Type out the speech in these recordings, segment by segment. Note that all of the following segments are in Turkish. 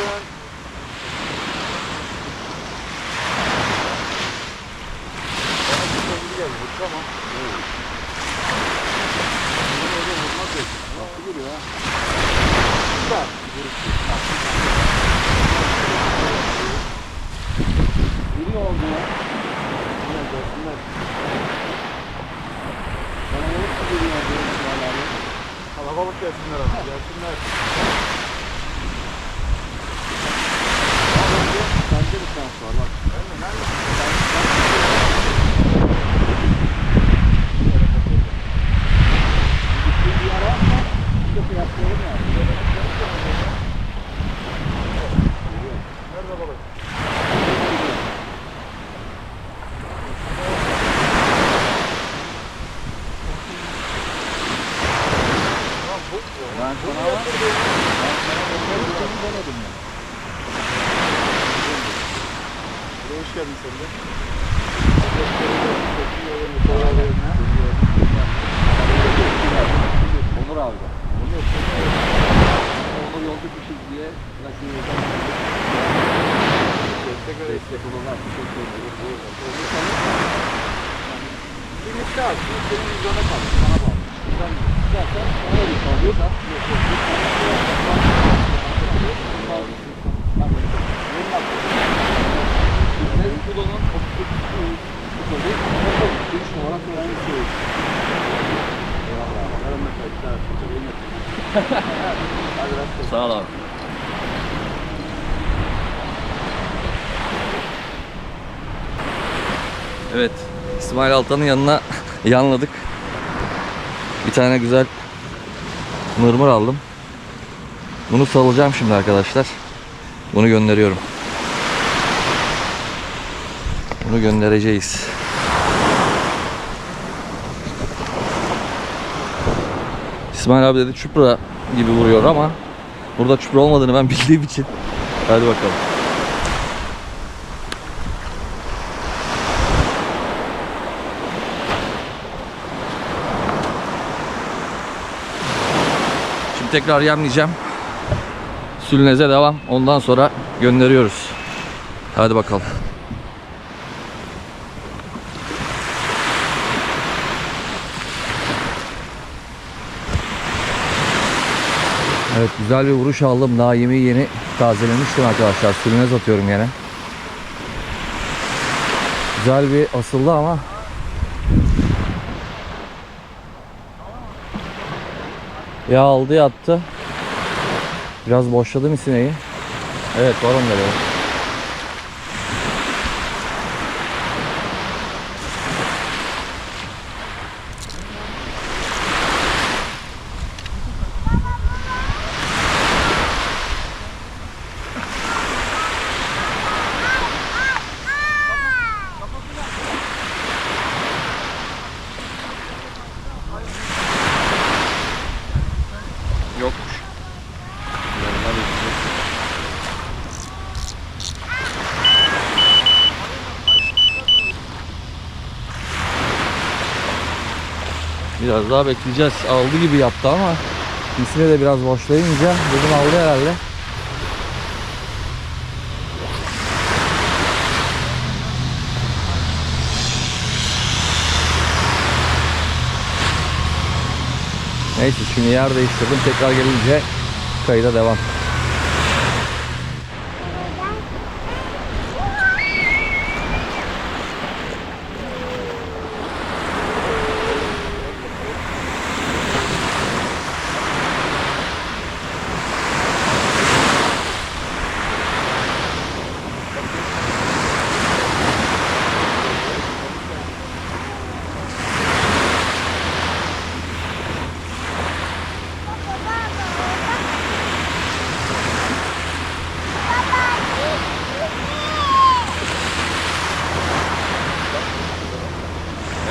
Yaşasın. Bana bir sevgili geldi. Bitti ama. Bunu öyle vurmak yok. Nasıl geliyor ha? Güzel. Biri oldu ya. Yine görsünler. Bana ne geliyor. Kalabalık gelsinler abi. Gelsinler. Abi önce bende bir şans var bak. Nerede? Nerede? Gittiğim bir yer var mı? Bir de fiyatlayalım ya. Nerede balık? Ben sana ben sana bunu denedim ya. Buraya hoş geldin sen de. Onur abi. Onur yolcu kuşu diye nasıl Destek öyle. destek olurlar. Teşekkür ederim. Bir miktar. Şimdi senin vizyona kal. Sana bağlı. Sen zaten ona bir kalıyorsa. Yok yok. Neyin hakkı? Biz Kulo'nun 38 kutuları giriş olarak öğrenci Eyvallah. Yarın da kayıtlar. Çok iyi. Sağ ol abi. Evet. İsmail Altan'ın yanına yanladık. Bir tane güzel mırmır aldım. Bunu salacağım şimdi arkadaşlar. Bunu gönderiyorum. Bunu göndereceğiz. İsmail abi dedi çupra gibi vuruyor ama burada çupra olmadığını ben bildiğim için. Hadi bakalım. Tekrar yemleyeceğim. Sülneze devam. Ondan sonra gönderiyoruz. Hadi bakalım. Evet güzel bir vuruş aldım. Daha yemeği yeni tazelemiştim arkadaşlar. Sülnez atıyorum yine. Güzel bir asıldı ama Ya aldı yattı. Biraz boşladım isineyi. Evet var onda böyle. Biraz daha bekleyeceğiz. Aldı gibi yaptı ama ikisine de biraz boşlayınca dedim aldı herhalde. Neyse şimdi yer değiştirdim. Tekrar gelince kayıda devam.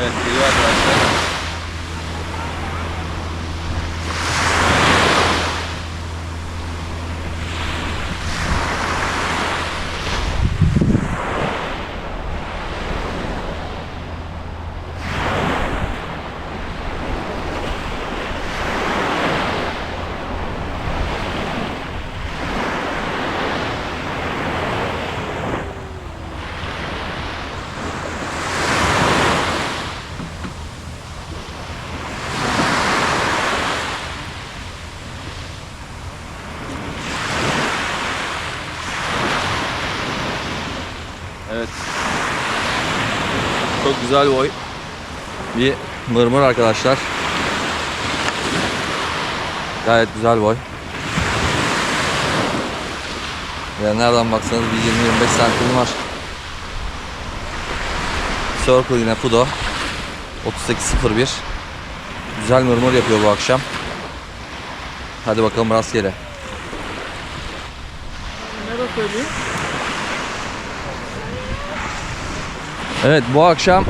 Evet geliyor arkadaşlar. Çok güzel boy. Bir mırmır arkadaşlar. Gayet güzel boy. Yani nereden baksanız bir 20-25 santim var. Circle yine Pudo. 38.01. Güzel mırmır yapıyor bu akşam. Hadi bakalım rastgele. Evet bu akşam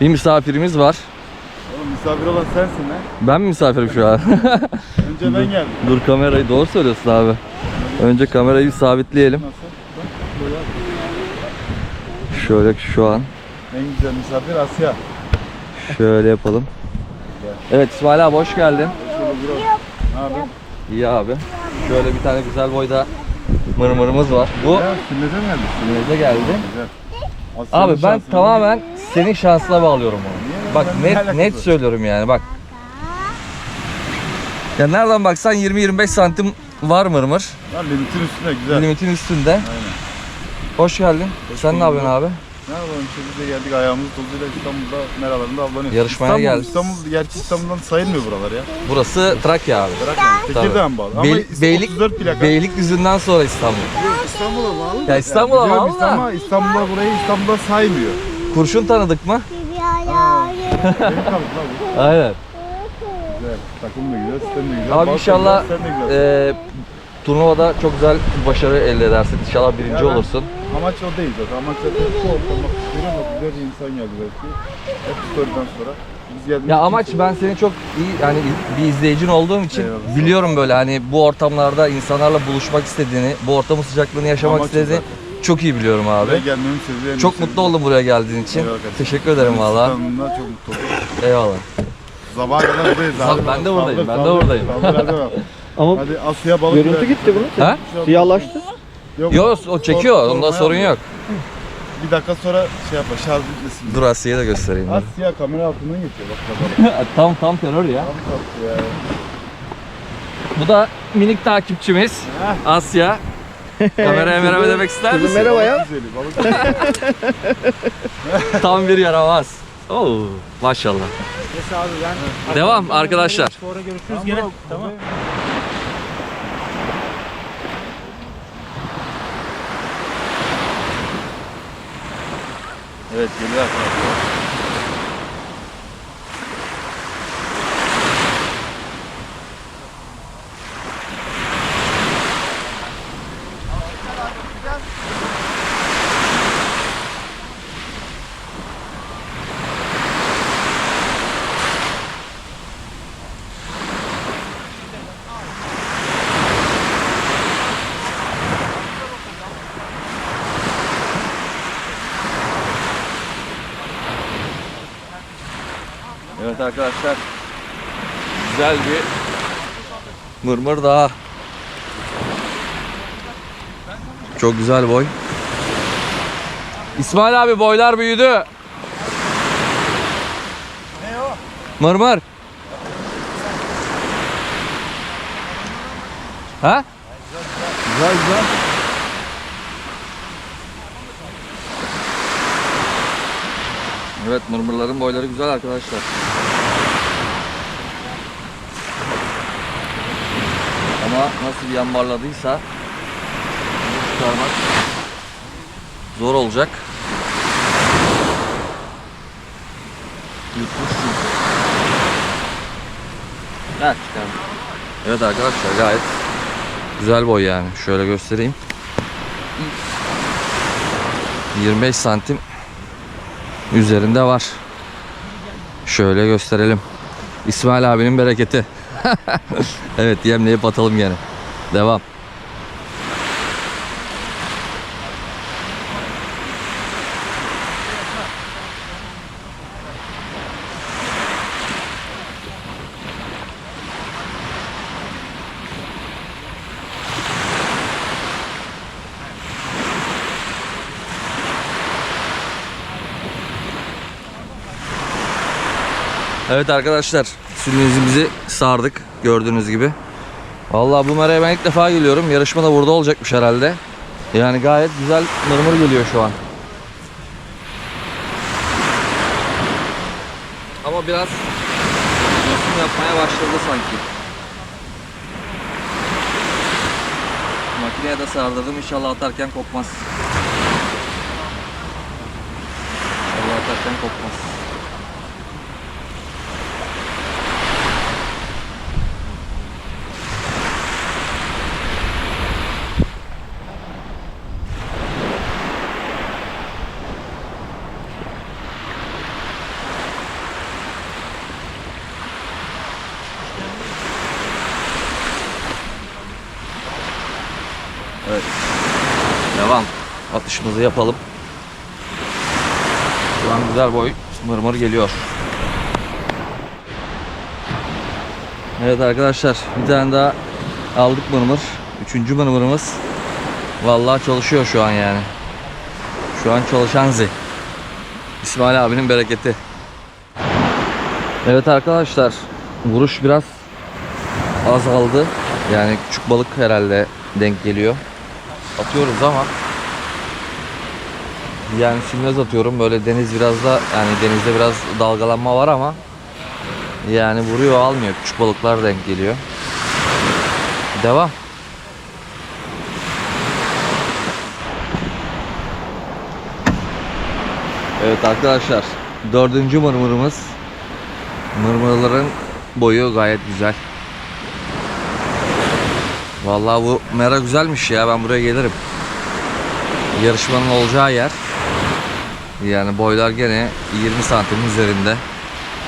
bir misafirimiz var. Oğlum misafir olan sensin ha. Ben mi misafirim şu an? Önce ben geldim. Dur kamerayı doğru söylüyorsun abi. Önce kamerayı bir sabitleyelim. Şöyle şu an En güzel misafir Asya. şöyle yapalım. Evet İsmail abi hoş geldin. Ne abi? İyi abi. Şöyle bir tane güzel boyda mırmırımız var. Bu Ya sünnete mi geldin? Sünnete geldi. Güzel. Asya'nın Abi ben şansını tamamen senin şansına bağlıyorum onu. Niye? Bak Ben ne net alakası net var? söylüyorum yani bak. Ya nereden baksan 20-25 santim var mırmır. Lan limitin üstüne güzel. Limitin üstünde. Aynen. Hoş geldin. Sen ne bulduk. yapıyorsun abi? Ne yapalım işte biz de geldik ayağımız doluyla İstanbul'da meralarında avlanıyoruz. Yarışmaya İstanbul, geldik. İstanbul, gerçi İstanbul'dan sayılmıyor buralar ya. Burası Trakya abi. Bırak yani. Tekirdağ'a mı bağlı? Ama Bey- Beylik, 34 plaka. Beylikdüzü'nden sonra İstanbul. İstanbul'a bağlı. Ya İstanbul'a biliyorum bağlı da. Ama İstanbul'a burayı İstanbul'da saymıyor. Kurşun tanıdık mı? Benim kalıp lan bu. Aynen. Güzel. Takım da güzel, sistem de güzel. Abi inşallah güzel, sen de güzel. e, turnuvada çok güzel bir başarı elde edersin. İnşallah birinci Ya ben- olursun. Amaç o değil zaten. Amaç zaten bu ortamda görüyorum bak güzel bir insan geldi belki. Hep story'den sonra. Biz. Ya amaç ben senin çok iyi yani bir izleyicin olduğum için Eyvallah. biliyorum böyle hani bu ortamlarda insanlarla buluşmak istediğini, bu ortamın sıcaklığını yaşamak Amaç o istediğini çok iyi biliyorum abi. Buraya gelmemin sebebi en Çok büyük mutlu oldum buraya geldiğin için. Eyvallah kardeşim. Teşekkür ederim sebebi. valla. Sultanımdan çok mutlu oldum. Eyvallah. Sabaha kadar buradayız abi. ben de buradayım, Saldır, ben de saldır, buradayım. saldır, hadi bakalım. Ama Hadi Asya balık görüntü gitti bunun. Ha? Siyahlaştı. Yok, Yok o çekiyor. Onda sorun sorun yok. Bir dakika sonra şey yapar şarj bitmesin. Dur Asya'yı da göstereyim. dur. Asya kamera altından geçiyor bak bakalım. tam tam terör ya. Tam tatlı ya. Bu da minik takipçimiz Asya. Kameraya merhaba demek ister misin? merhaba ya. Güzeli balık. Tam bir yaramaz. Oo, maşallah. Devam arkadaşlar. Sonra görüşürüz gene. Tamam. Evet geliyor arkadaşlar. Evet arkadaşlar. Güzel bir mırmır daha. Çok güzel boy. İsmail abi boylar büyüdü. Ne o? Mırmır. Ha? Güzel güzel. Evet mırmırların boyları güzel arkadaşlar. Ama nasıl bir yambarladıysa bunu çıkarmak zor olacak. Yutmuş. Ha çıkardım. Evet arkadaşlar gayet güzel boy yani. Şöyle göstereyim. 25 santim üzerinde var. Şöyle gösterelim. İsmail abinin bereketi. evet yemleyip atalım gene. Devam. Evet arkadaşlar sürünüzümüzü sardık gördüğünüz gibi. Vallahi bu meraya ben ilk defa geliyorum. Yarışma da burada olacakmış herhalde. Yani gayet güzel mırmır geliyor şu an. ama biraz yosun yapmaya başladı sanki. Makineye de sardırdım inşallah atarken kopmaz. İnşallah atarken kopmaz. Evet. Devam. Atışımızı yapalım. Şu an güzel boy mırmır geliyor. Evet arkadaşlar bir tane daha aldık mırmır. Üçüncü mırmırımız. Vallahi çalışıyor şu an yani. Şu an çalışan zi. İsmail abinin bereketi. Evet arkadaşlar vuruş biraz azaldı. Yani küçük balık herhalde denk geliyor. Atıyoruz ama yani sülmez atıyorum böyle deniz biraz da yani denizde biraz dalgalanma var ama yani vuruyor almıyor küçük balıklar denk geliyor. Devam. Evet arkadaşlar dördüncü mırmırımız mırmırların boyu gayet güzel. Vallahi bu mera güzelmiş ya ben buraya gelirim. Yarışmanın olacağı yer. Yani boylar gene 20 santim üzerinde.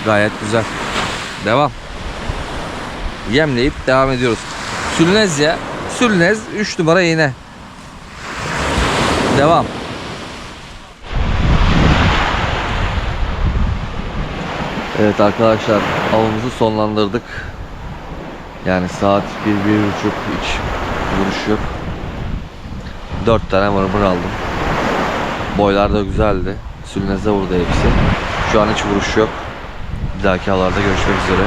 Gayet güzel. Devam. Yemleyip devam ediyoruz. Sülnez ya. Sülnez 3 numara iğne. Devam. Evet arkadaşlar avımızı sonlandırdık. Yani saat bir, bir buçuk hiç vuruş yok. Dört tane mırmır aldım. Boylar da güzeldi. Sülnez'de vurdu hepsi. Şu an hiç vuruş yok. Bir dahaki havalarda görüşmek üzere.